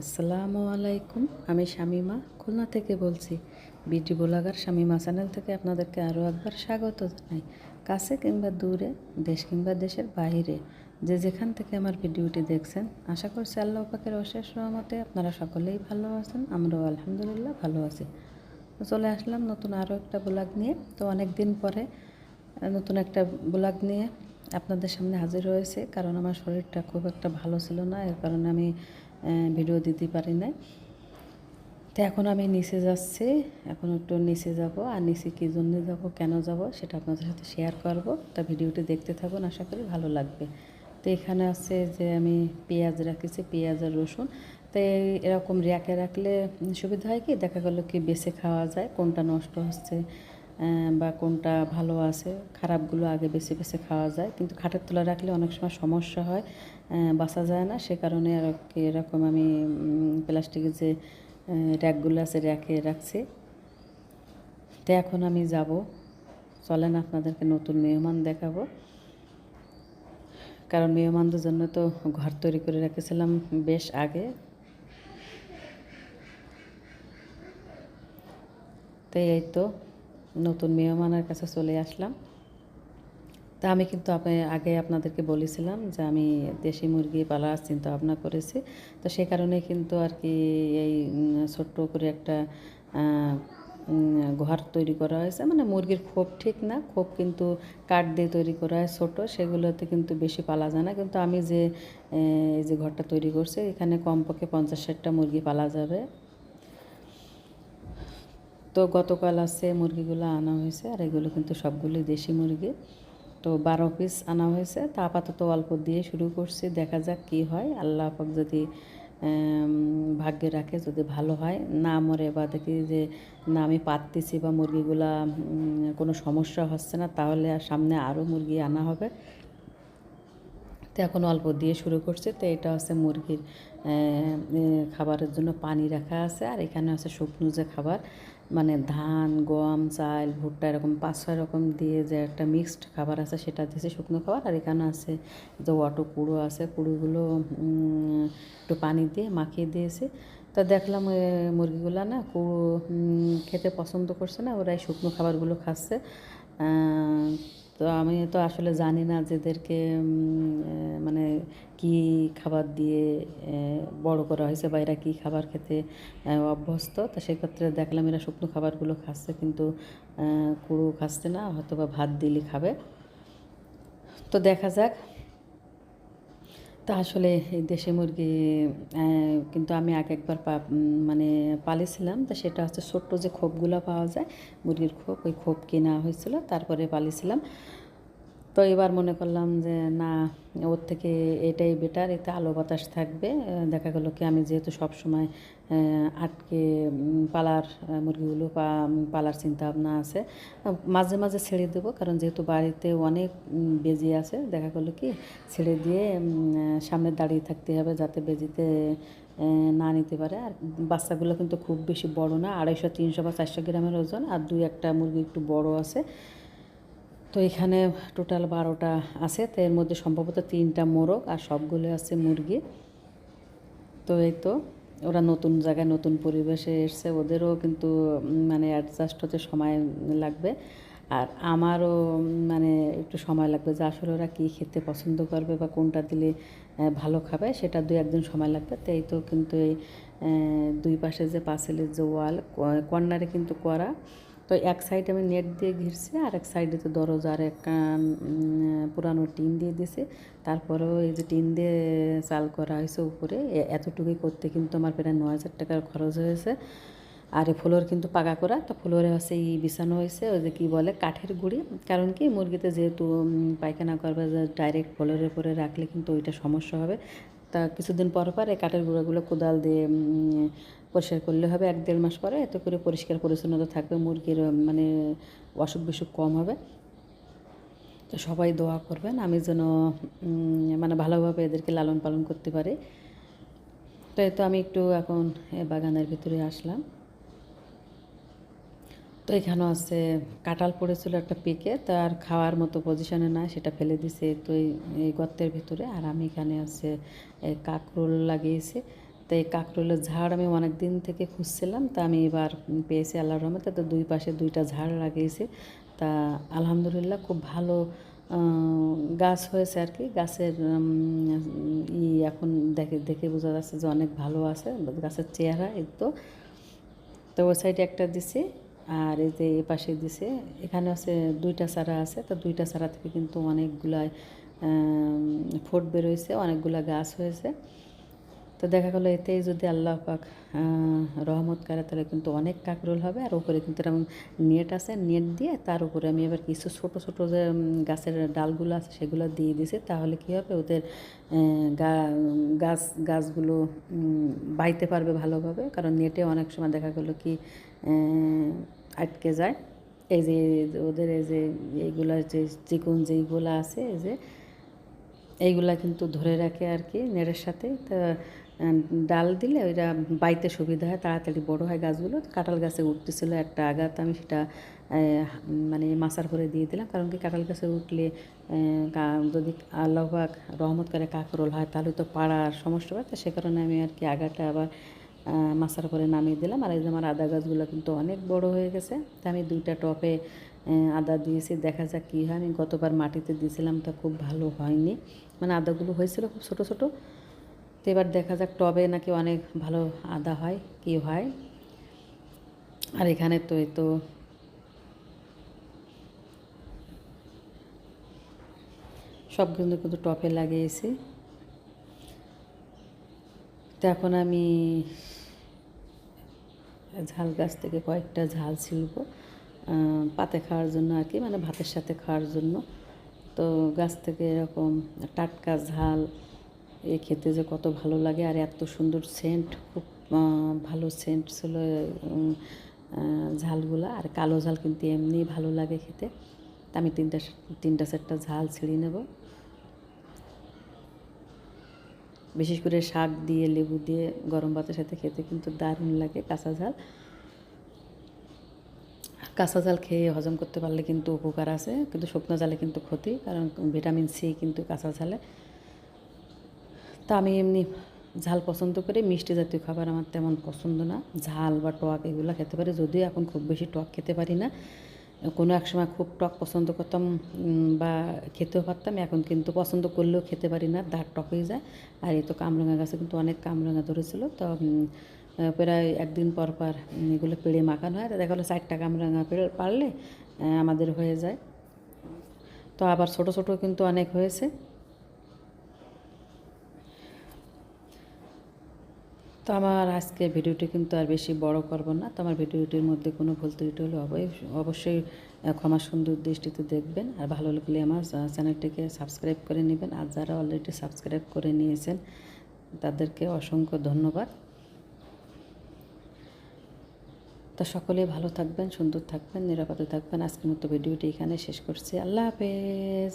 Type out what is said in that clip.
আসসালামু আলাইকুম, আমি শামিমা, খুলনা থেকে বলছি। বিডি ব্লগার শামিমা চ্যানেল থেকে আপনাদেরকে আরও একবার স্বাগত জানাই। কাছে কিংবা দূরে, দেশ কিংবা দেশের বাইরে, যে যেখান থেকে আমার ভিডিওটি দেখছেন, আশা করছি আল্লাহ পাকের অশেষ রহমতে আপনারা সকলেই ভালো আছেন, আমরাও আলহামদুলিল্লাহ ভালো আছি। তো চলে আসলাম নতুন আরও একটা ব্লগ নিয়ে। তো অনেক দিন পরে নতুন একটা ব্লগ নিয়ে আপনাদের সামনে হাজির হয়েছে, কারণ আমার শরীরটা খুব একটা ভালো ছিল না, এর কারণে আমি ভিডিও দিতে পারি না তো এখন আমি নিচে যাচ্ছি। এখন একটু নিচে যাব। আর নিচে কী জন্য যাব, কেন যাব, সেটা আপনাদের সাথে শেয়ার করব। তা ভিডিওটি দেখতে থাকুন, আশা করি ভালো লাগবে। তো এখানে আছে যে আমি পেঁয়াজ রাখেছি, পেঁয়াজ আর রসুন। তো এরকম র্যাকে রাখলে সুবিধা হয় কি? দেখা গেলো কি বেছে খাওয়া যায়, কোনটা নষ্ট হচ্ছে বা কোনটা ভালো আছে, খারাপগুলো আগে বেছে বেছে খাওয়া যায়। কিন্তু খাটের তলা রাখলে অনেক সময় সমস্যা হয় বাঁচা যায় না। সে কারণে আর এরকম আমি প্লাস্টিকের যে র্যাকগুলো আছে র্যাকে রাখছি। তো এখন আমি যাব। চলেন আপনাদেরকে নতুন মেহমান দেখাবো। কারণ মেহমানদের জন্য তো ঘর তৈরি করে রেখেছিলাম বেশ আগে। তো এই তো। নতুন মেহমানের কাছে চলে আসলাম। তা আমি কিন্তু আগে আপনাদেরকে বলেছিলাম যে আমি দেশি মুরগি পালার চিন্তা ভাবনা করেছি। তো সে কারণে কিন্তু আর কি এই ছোট্ট করে একটা ঘর তৈরি করা হয়েছে। মানে মুরগির খোপ ঠিক না, খোপ কিন্তু কাঠ দিয়ে তৈরি করা হয় ছোটো, সেগুলোতে কিন্তু বেশি পালা যায় না। কিন্তু আমি যে এই যে ঘরটা তৈরি করছি, এখানে কমপক্ষে পঞ্চাশ ষাটটা মুরগি পালা যাবে। তো গতকাল আছে মুরগিগুলো আনা হয়েছে, আর এগুলো কিন্তু সবগুলোই দেশি মুরগি। তো বারো পিস আনা হয়েছে। তা আপাতত অল্প দিয়ে শুরু করছি, দেখা যাক কি হয়। আল্লাহ পাক যদি ভাগ্যে রাখে, যদি ভালো হয়। না মরে বা দেখি যে, না আমি পারতেছি বা মুরগিগুলা কোনো সমস্যা হচ্ছে না, তাহলে আর সামনে আরও মুরগি আনা হবে। তো এখন অল্প দিয়ে শুরু করছে। তো এটা হচ্ছে মুরগির খাবারের জন্য পানি রাখা আছে। আর এখানে আছে শুকনো যে খাবার মানে ধান, গম, চাল, ভুট্টা এরকম পাঁচ ছয় রকম দিয়ে যে একটা মিক্সড খাবার আছে সেটা দিয়েছে শুকনো খাবার। আর এখানে আছে যে অটো কুড়ো আছে, কুড়োগুলো একটু পানি দিয়ে মাখিয়ে দিয়েছে। তা দেখলাম মুরগিগুলো না কুড়ো খেতে পছন্দ করছে না, ওরাই শুকনো খাবারগুলো খাচ্ছে। তো আমি তো আসলে জানি না যে এদেরকে মানে কি খাবার দিয়ে বড় করা হয়েছে বা এরা কী খাবার খেতে অভ্যস্ত। তো সেক্ষেত্রে দেখলাম এরা শুকনো খাবারগুলো খাচ্ছে কিন্তু কুড়ো খাচ্ছে না হয়তো বা ভাত দিলে খাবে। তো দেখা যাক। তা আসলে দেশি মুরগি কিন্তু আমি আগে একবার মানে পালিয়েছিলাম। তা সেটা হচ্ছে ছোট্ট যে খোপগুলো পাওয়া যায়, মুরগির খোপ, ওই খোপ কেনা হয়েছিল, তারপরে পালিছিলাম তো এবার মনে করলাম যে, না, ওর থেকে এটাই বেটার এতে আলো বাতাস থাকবে। দেখা গেলো কি, আমি যেহেতু সব সময় আটকে পালার মুরগিগুলো পা পালার চিন্তা ভাবনা আছে মাঝে মাঝে ছেড়ে দেবো। কারণ যেহেতু বাড়িতে অনেক বেজি আছে, দেখা গেলো কি, ছেড়ে দিয়ে সামনে দাঁড়িয়ে থাকতে হবে যাতে বেজিতে না নিতে পারে। আর বাচ্চাগুলো কিন্তু খুব বেশি বড় না, আড়াইশো, তিনশো বা চারশো গ্রামের ওজন। আর দুই একটা মুরগি একটু বড় আছে তো এখানে টোটাল বারোটা আছে, তো এর মধ্যে সম্ভবত তিনটা মোরগ আর সবগুলো আছে মুরগি। তো এই তো, ওরা নতুন জায়গায় নতুন পরিবেশে এসছে, ওদেরও কিন্তু মানে অ্যাডজাস্ট হতে সময় লাগবে। আর আমারও মানে একটু সময় লাগবে যে আসলে ওরা কী খেতে পছন্দ করবে বা কোনটা দিলে ভালো খাবে, সেটা দুই একদিন সময় লাগবে। তো এই তো কিন্তু এই দুই পাশে যে পাঁচিলের যে ওয়াল কর্নারে কিন্তু করা। তো এক সাইডে আমি নেট দিয়ে ঘিরছি, আর এক সাইডে তো দরজার এক পুরানো টিন দিয়ে দিয়েছে তারপরেও এই যে টিন দিয়ে চাল করা হয়েছে উপরে এতটুকুই করতে কিন্তু আমার প্রায় ন হাজার টাকার খরচ হয়েছে। আর ফ্লোর কিন্তু পাকা করা, তো ফ্লোরে হচ্ছে এই বিছানো হয়েছে, ওই যে কী বলে, কাঠের গুঁড়ি। কারণ কি, মুরগিতে যেহেতু পায়খানা করবে ডাইরেক্ট ফ্লোরের উপরে রাখলে কিন্তু ওইটা সমস্যা হবে। তা কিছুদিন পর পর এই কাঠের গুঁড়োগুলো কোদাল দিয়ে পরিষ্কার করলে হবে এক দেড় মাস পরে। এত করে পরিষ্কার পরিচ্ছন্নতা থাকবে, মুরগির মানে অসুখ বিসুখ কম হবে। তো সবাই দোয়া করবেন, আমি যেন মানে ভালোভাবে এদেরকে লালন পালন করতে পারি। তাই তো আমি একটু এখন বাগানের ভিতরে আসলাম। তো এখানেও আছে, কাঁঠাল পড়েছিল একটা পেকে, তার খাওয়ার মতো পজিশনে না সেটা ফেলে দিছে তো এই গর্তের ভিতরে। আর আমি এখানে আছে কাঁকরোল লাগিয়েছি। তো এই কাঁকরোলের ঝাড় আমি অনেক দিন থেকে খুঁজছিলাম, তা আমি এবার পেয়েছি আল্লাহর রহমতে। তো দুই পাশে দুইটা ঝাড় লাগিয়েছি। তা আলহামদুলিল্লাহ খুব ভালো গাছ হয়েছে আর কি। গাছের ই এখন দেখে দেখে বোঝা যাচ্ছে যে অনেক ভালো আছে, গাছের চেহারা তো। তো ওই সাইডে একটা দিছে। আর এই যে এ পাশে দিছে, এখানে আছে দুইটা চারা আছে, তো দুইটা চারা থেকে কিন্তু অনেকগুলা ফোট বেরোয়েছে অনেকগুলা গাছ হয়েছে। তো দেখা গেলো এতেই যদি আল্লাহ পাক রহমত করে, তাহলে কিন্তু অনেক কাকরোল হবে। আর উপরে কিন্তু এরকম নেট আছে, নেট দিয়ে তার উপরে আমি এবার কিছু ছোট ছোট যে গাছের ডালগুলো আছে, সেগুলো দিয়ে দিছি। তাহলে কী হবে? ওদের গাছ, গাছগুলো বাইতে পারবে ভালোভাবে। কারণ নেটে অনেক সময় দেখা গেলো কি আটকে যায়। এই যে, ওদের এই যে, এইগুলা যে, চিকন যেইগুলো আছে, এই যে, এইগুলা কিন্তু ধরে রাখে আর কি নেড়ের সাথে। তা ডাল দিলে ওইটা বাইতে সুবিধা হয়, তাড়াতাড়ি বড় হয় গাছগুলো। কাঁঠাল গাছে উঠতেছিল একটা আঘাত, আমি সেটা মানে মাসার করে দিয়ে দিলাম। কারণ কি কাঁঠাল গাছে উঠলে যদি আল্লাহ পাক রহমত করে কাকরোল হয়, তাহলে তো পাড়ার সমস্যা হয়। তো সে কারণে আমি আর কি আগাটা আবার মাচার করে নামিয়ে দিলাম। আর এই যে আমার আদা গাছগুলো কিন্তু অনেক বড় হয়ে গেছে। তা আমি দুইটা টপে আদা দিয়েছি। দেখা যাক কী হয়। আমি গতবার মাটিতে দিয়েছিলাম, তা খুব ভালো হয়নি। মানে আদাগুলো হয়েছিল খুব ছোট ছোট। তো এবার দেখা যাক টবে নাকি অনেক ভালো আদা হয়, কি হয়। আর এখানে তো এই তো সব কিন্তু কিন্তু টপে লাগিয়েছি। তো এখন আমি ঝাল গাছ থেকে কয়েকটা ঝাল ছিলব পাতে খাওয়ার জন্য আর কি মানে ভাতের সাথে খাওয়ার জন্য। তো গাছ থেকে এরকম টাটকা ঝাল এ খেতে যে কত ভালো লাগে আর এত সুন্দর সেন্ট খুব ভালো সেন্ট ছিল ঝালগুলা। আর কালো ঝাল কিন্তু এমনি ভালো লাগে খেতে। তা আমি তিনটা তিনটা চারটা ঝাল ছিঁড়ে নেব। বিশেষ করে শাক দিয়ে, লেবু দিয়ে গরম ভাতের সাথে খেতে কিন্তু দারুণ লাগে কাঁচা ঝাল। কাঁচা জাল খেয়ে হজম করতে পারলে কিন্তু উপকার আছে, কিন্তু শুকনো জালে কিন্তু ক্ষতি, কারণ ভিটামিন সি কিন্তু কাঁচা ঝালে। তা আমি এমনি ঝাল পছন্দ করি মিষ্টি জাতীয় খাবার আমার তেমন পছন্দ না। ঝাল বা টক এগুলো খেতে পারি। যদিও এখন খুব বেশি টক খেতে পারি না। কোনো এক সময় খুব টক পছন্দ করতাম বা খেতেও পারতাম। এখন কিন্তু পছন্দ করলেও খেতে পারি না। দাঁত হয়ে যায়। আর এই তো কামরাঙা গাছে কিন্তু অনেক কামরাঙা ধরেছিল। তো প্রায় একদিন পর পর এগুলো পেড়ে মাখানো হয়। তো দেখা গেলো চারটা কামরাঙা পেড়ে পারলে আমাদের হয়ে যায়। তো আবার ছোট ছোট কিন্তু অনেক হয়েছে। তো আমার আজকে ভিডিওটি কিন্তু আর বেশি বড় করব না। তো আমার ভিডিওটির মধ্যে কোনো ভুল ত্রুটি হলে অবশ্যই ক্ষমা সুন্দর দৃষ্টিতে দেখবেন। আর ভালো লাগলে আমার চ্যানেলটিকে সাবস্ক্রাইব করে নেবেন। আর যারা অলরেডি সাবস্ক্রাইব করে নিয়েছেন, তাদেরকে অসংখ্য ধন্যবাদ। তা সকলে ভালো থাকবেন, সুন্দর থাকবেন, নিরাপদে থাকবেন। আজকের মতো ভিডিওটি এখানে শেষ করছি। আল্লাহ হাফেজ।